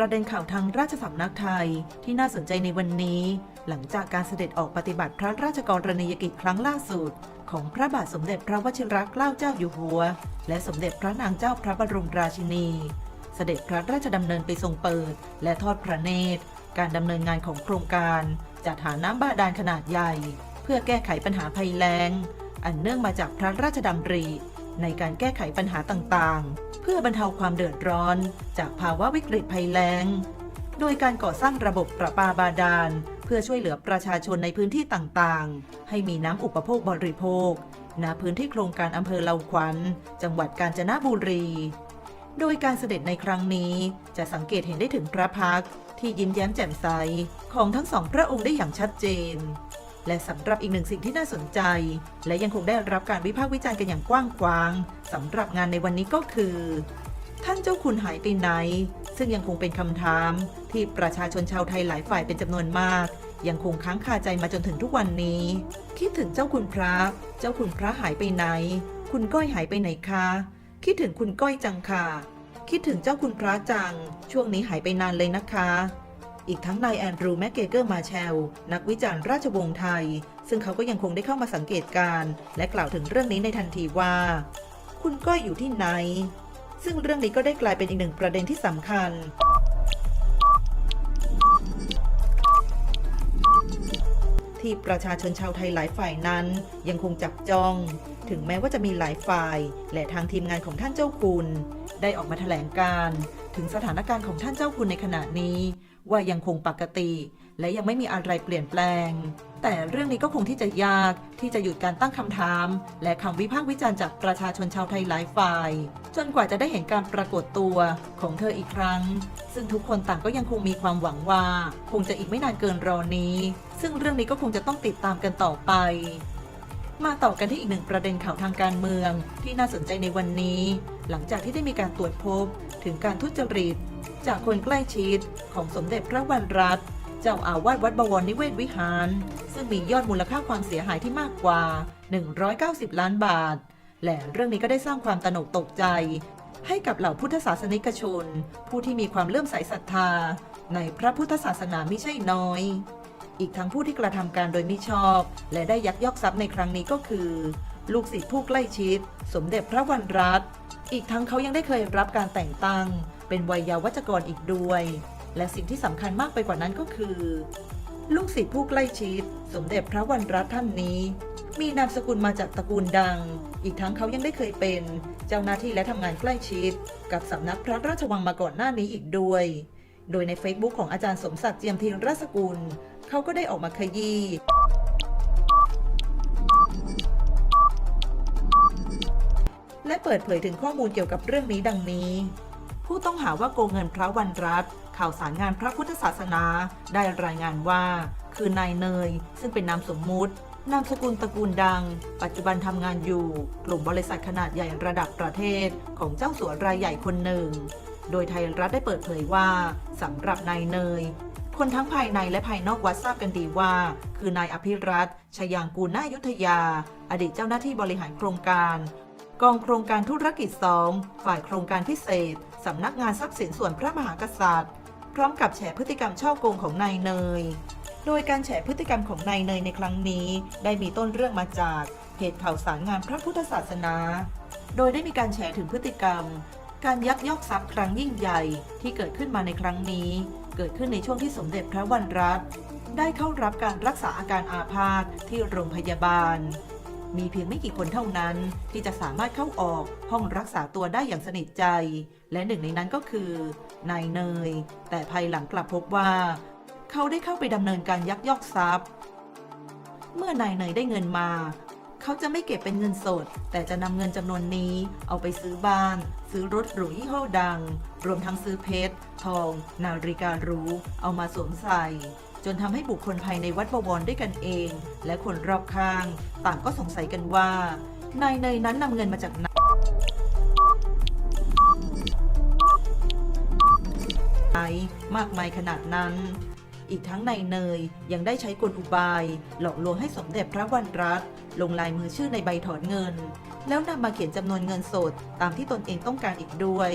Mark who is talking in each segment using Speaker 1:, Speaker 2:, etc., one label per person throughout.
Speaker 1: ประเด็นข่าวทางราชสำนักไทยที่น่าสนใจในวันนี้ หลังจากการเสด็จออกปฏิบัติพระราชกรณียกิจครั้งล่าสุด ของพระบาทสมเด็จพระวชิรเกล้าเจ้าอยู่หัว และสมเด็จพระนางเจ้าพระบรมราชินี เสด็จพระราชดำเนินไปทรงเปิด และทอดพระเนตร การดำเนินงานของโครงการจัดหาน้ำบาดาลขนาดใหญ่ เพื่อแก้ไขปัญหาภัยแล้ง อันเนื่องมาจากพระราชดำริ ในการแก้ไขปัญหาต่างๆ เพื่อบรรเทาความเดือดร้อน จากภาวะวิกฤตภัยแล้ง โดยการก่อสร้างระบบประปาบาดาล เพื่อช่วยเหลือประชาชนในพื้นที่ต่างๆ ให้มีน้ำอุปโภคบริโภคณพื้นที่โครงการอำเภอเลาขวัญ จังหวัดกาญจนบุรี โดยการเสด็จในครั้งนี้จะสังเกตเห็นได้ถึงพระพักที่ยิ้มแย้มแจ่มใสของทั้งสองพระองค์ได้อย่างชัดเจน และสำหรับอีกหนึ่งสิ่งที่น่าสนใจ และยังคงได้รับการวิพากษ์วิจารณ์กันอย่างกว้างขวางสำหรับงานในวันนี้ก็คือ ท่านเจ้าคุณหายไปไหน ซึ่งยังคงเป็นคำถาม ที่ประชาชนชาวไทยหลายฝ่ายเป็นจำนวนมาก ยังคงค้างคาใจมาจนถึงทุกวันนี้ คิดถึงเจ้าคุณพระ เจ้าคุณพระหายไปไหน คุณก้อยหายไปไหนคะ คิดถึงคุณก้อยจังค่ะ คิดถึงเจ้าคุณพระจัง ช่วงนี้หายไปนานเลยนะคะ อีกทั้งนายแอนดรูแมกเกเกอร์มาแชลนักวิจารณ์ราชวงศ์ไทย ซึ่งเขาก็ยังคงได้เข้ามาสังเกตการณ์และกล่าวถึงเรื่องนี้ในทันทีว่า คุณก้อยอยู่ที่ไหน ซึ่งเรื่องนี้ก็ได้กลายเป็นอีกหนึ่งประเด็นที่สำคัญที่ประชาชนชาวไทยหลายฝ่ายนั้น ยังคงจับจ้อง ถึงแม้ว่าจะมีหลายฝ่าย และทางทีมงานของท่านเจ้าคุณ ได้ออกมาแถลงการ์ถึงสถานการณ์ของท่านเจ้าคุณในขณะนี้ ว่ายังคงปกติ และยังไม่มีอะไรเปลี่ยนแปลง แต่เรื่องนี้ก็คงที่จะยากที่จะหยุดการตั้งคำถาม และคำวิพากษ์วิจารณ์จากประชาชนชาวไทยหลายฝ่าย จนกว่าจะได้เห็นการปรากฏตัวของเธออีกครั้ง ซึ่งทุกคนต่างก็ยังคงมีความหวังว่า คงจะอีกไม่นานเกินรอนี้ ซึ่งเรื่องนี้ก็คงจะต้องติดตามกันต่อไปมาต่อกันที่อีกหนึ่งประเด็นข่าวทางการเมืองที่น่าสนใจในวันนี้ หลังจากที่ได้มีการตรวจพบถึงการทุจริต จากคนใกล้ชิดของสมเด็จพระวรรณรัตน์เจ้าอาวาสวัดบวรนิเวศวิหาร ซึ่งมียอดมูลค่าความเสียหายที่มากกว่า 190 ล้านบาท และเรื่องนี้ก็ได้สร้างความตนกตกใจ ให้กับเหล่าพุทธศาสนิกชน ผู้ที่มีความเลื่อมใสศรัทธา ในพระพุทธศาสนาไม่ใช่น้อย อีกทั้งผู้ที่กระทำการโดยมิชอบ และได้ยักยอกทรัพย์ในครั้งนี้ก็คือ ลูกศิษย์ผู้ใกล้ชิด สมเด็จพระวรรณรัตน์อีกทั้งเขายังได้เคยรับการแต่งตั้ง เป็นวัยยาวัจกรอีกด้วย และสิ่งที่สำคัญมากไปกว่านั้นก็คือ ลูกศิษย์ผู้ใกล้ชิด สมเด็จพระวรรณรัตน์ท่านนี้ มีนามสกุลมาจากตระกูลดัง อีกทั้งเขายังได้เคยเป็น เจ้าหน้าที่และทำงานใกล้ชิด กับสำนักพระราชวังมาก่อนหน้านี้อีกด้วย โดยใน Facebook ของอาจารย์สมศักดิ์เจียมธีรสกุล เขาก็ได้ออกมาขยี้ และเปิดเผยถึงข้อมูลเกี่ยวกับเรื่องนี้ดังนี้ ผู้ต้องหาว่าโกงเงินพระวันรัตข่าวสารงานพระพุทธศาสนา ได้รายงานว่า คือนายเนย ซึ่งเป็นนามสมมุตินามสกุลตระกูลดัง ปัจจุบันทำงานอยู่ กลุ่มบริษัทขนาดใหญ่ระดับประเทศของเจ้าสัวรายใหญ่คนหนึ่ง โดยไทยรัฐได้เปิดเผยว่าสำหรับนายเนย คนทั้งภายในและภายนอกวัดทราบกันดีว่า คือนายอภิรัตชยางกูลนายุทธยา อดีตเจ้าหน้าที่บริหารโครงการ กองโครงการธุรกิจ 2 ฝ่ายโครงการพิเศษ สำนักงานทรัพย์สินส่วนพระมหากษัตริย์ พร้อมกับแฉพฤติกรรมช่อโกงของนายเนย โดยการแฉพฤติกรรมของนายเนยในครั้งนี้ ได้มีต้นเรื่องมาจากเพจข่าวสารงานพระพุทธศาสนา โดยได้มีการแฉถึงพฤติกรรม การยักยอกทรัพย์ครั้งยิ่งใหญ่ที่เกิดขึ้นมาในครั้งนี้ เกิดขึ้นในช่วงที่สมเด็จพระวรรณรัตน์ได้เข้ารับการรักษาอาการอาพาธที่โรงพยาบาล มีเพียงไม่กี่คนเท่านั้น ที่จะสามารถเข้าออกห้องรักษาตัวได้อย่างสนิทใจ และหนึ่งในนั้นก็คือนายเนย แต่ภายหลังกลับพบว่า เขาได้เข้าไปดำเนินการยักยอกทรัพย์ เมื่อนายเนยได้เงินมา เขาจะไม่เก็บเป็นเงินสด แต่จะนำเงินจำนวนนี้เอาไปซื้อบ้าน ซื้อรถหรูยี่ห้อดัง รวมทั้งซื้อเพชร ทอง นาฬิกาหรูเอามาสวมใส่ จนทำให้บุคคลภายในวัดบวรด้วยกันเอง และคนรอบข้าง ต่างก็สงสัยกันว่านายเนยนั้นนำเงินมาจากไหนมากมายขนาดนั้น อีกทั้งนายเนยยังได้ใช้กลอุบาย หลอกลวงให้สมเด็จพระวรรณรัตน์ลงลายมือชื่อในใบถอนเงิน แล้วนำมาเขียนจำนวนเงินสดตามที่ตนเองต้องการอีกด้วย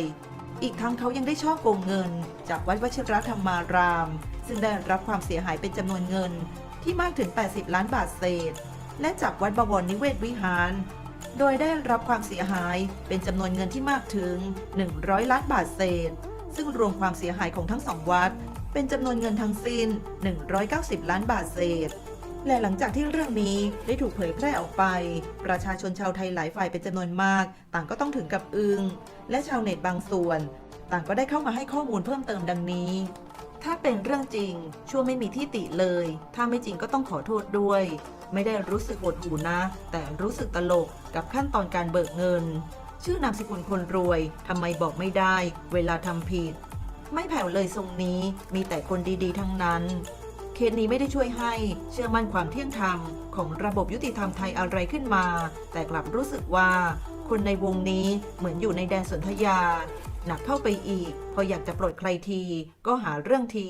Speaker 1: อีกทั้งเขายังได้ช่อโกงเงิน จากวัดวชิรธรรมาราม ซึ่งได้รับความเสียหายเป็นจำนวนเงินที่มากถึง 80 ล้านบาทเศษ และจากวัดบวรนิเวศวิหาร โดยได้รับความเสียหายเป็นจำนวนเงินที่มากถึง 100 ล้านบาทเศษ ซึ่งรวมความเสียหายของทั้งสองวัด เป็นจำนวนเงินทั้งสิ้น 190 ล้านบาทเศษ และหลังจากที่เรื่องนี้ได้ถูกเผยแพร่ออกไป ประชาชนชาวไทยหลายฝ่ายเป็นจำนวนมาก ต่างก็ต้องถึงกับอึงและชาวเน็ตบางส่วน ต่างก็ได้เข้ามาให้ข้อมูลเพิ่มเติมดังนี้ ถ้าเป็นเรื่องจริง ชั่วไม่มีที่ติเลย ถ้าไม่จริงก็ต้องขอโทษด้วย ไม่ได้รู้สึกหดหูนะ แต่รู้สึกตลกกับขั้นตอนการเบิกเงิน ชื่อนามสกุลคนรวยทำไมบอกไม่ได้ เวลาทำผิด ไม่แผ่วเลยทรงนี้ มีแต่คนดีๆ ทั้งนั้นเคสนี้ไม่ได้ช่วยให้เชื่อมั่นความเที่ยงธรรม ของระบบยุติธรรมไทยอะไรขึ้นมา แต่กลับรู้สึกว่า คนในวงนี้เหมือนอยู่ในแดนสนธยา หนักเข้าไปอีก พออยากจะปลดใครที ก็หาเรื่องที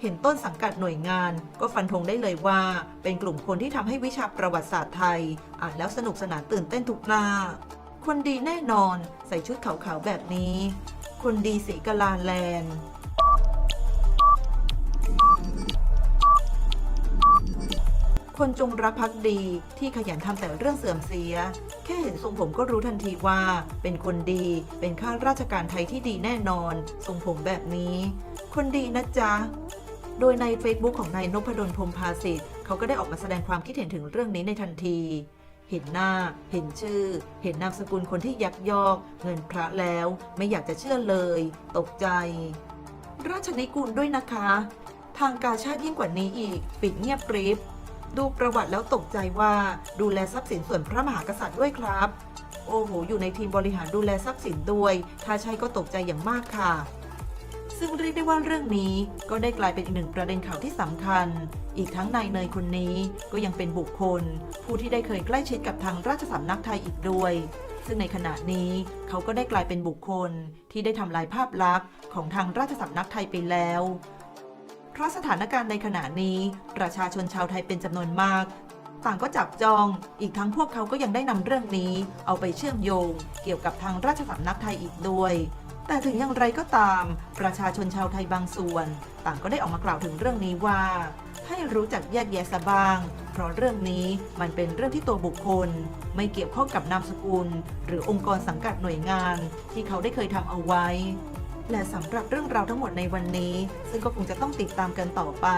Speaker 1: เห็นต้นสังกัดหน่วยงาน ก็ฟันธงได้เลยว่า เป็นกลุ่มคนที่ทำให้วิชาประวัติศาสตร์ไทย อ่านแล้วสนุกสนานตื่นเต้นทุกหน้า คนดีแน่นอนใส่ชุดขาวๆแบบนี้ คนดีสีกาลาแลนด์คนจงรักภักดีที่ขยันทำแต่เรื่องเสื่อมเสีย ค่เห็นทรงผมก็รู้ทันทีว่า เป็นคนดี เป็นข้าราชการไทยที่ดีแน่นอน ทรงผมแบบนี้ คนดีนะจ๊ะ โดยใน Facebook ของนายนพดลพรมภาสิทธิ์เขาก็ได้ออกมาแสดงความคิดเห็นถึงเรื่องนี้ในทันที เห็นหน้า เห็นชื่อ เห็นนามสกุลคนที่ยักยอก เงินพระแล้ว ไม่อยากจะเชื่อเลย ตกใจ ราชนิกูลด้วยนะคะ ทางการชาติยิ่งกว่านี้อีก ปิดเงียบกริบ ดูประวัติแล้วตกใจว่าดูแลทรัพย์สินส่วนพระมหากษัตริย์ด้วยครับ โอ้โห อยู่ในทีมบริหารดูแลทรัพย์สินด้วย ถ้าใช่ก็ตกใจอย่างมากค่ะ ซึ่งเรียกได้ว่าเรื่องนี้ก็ได้กลายเป็นอีกหนึ่งประเด็นข่าวที่สำคัญ อีกทั้งนายเนยคนนี้ก็ยังเป็นบุคคล ผู้ที่ได้เคยใกล้ชิดกับทางราชสำนักไทยอีกด้วยซึ่งในขณะนี้เขาก็ได้กลายเป็นบุคคลที่ได้ทำลายภาพลักษณ์ของทางราชสำนักไทยไปแล้ว เพราะสถานการณ์ในขณะนี้ ประชาชนชาวไทยเป็นจำนวนมาก ต่างก็จับจอง อีกทั้งพวกเขาก็ยังได้นำเรื่องนี้ เอาไปเชื่อมโยง เกี่ยวกับทางราชสำนักไทยอีกด้วย แต่ถึงอย่างไรก็ตาม ประชาชนชาวไทยบางส่วน ต่างก็ได้ออกมากล่าวถึงเรื่องนี้ว่า ให้รู้จักแยกแยะซะบ้าง เพราะเรื่องนี้มันเป็นเรื่องที่ตัวบุคคล ไม่เกี่ยวข้องกับนามสกุล หรือองค์กรสังกัดหน่วยงาน ที่เขาได้เคยทำเอาไว้ และสำหรับเรื่องราวทั้งหมดในวันนี้ ซึ่งก็คงจะต้องติดตามกันต่อไป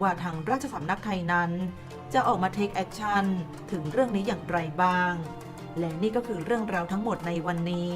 Speaker 1: ว่าทางราชสำนักไทยนั้น จะออกมาเทคแอคชั่นถึงเรื่องนี้อย่างไรบ้าง และนี่ก็คือเรื่องราวทั้งหมดในวันนี้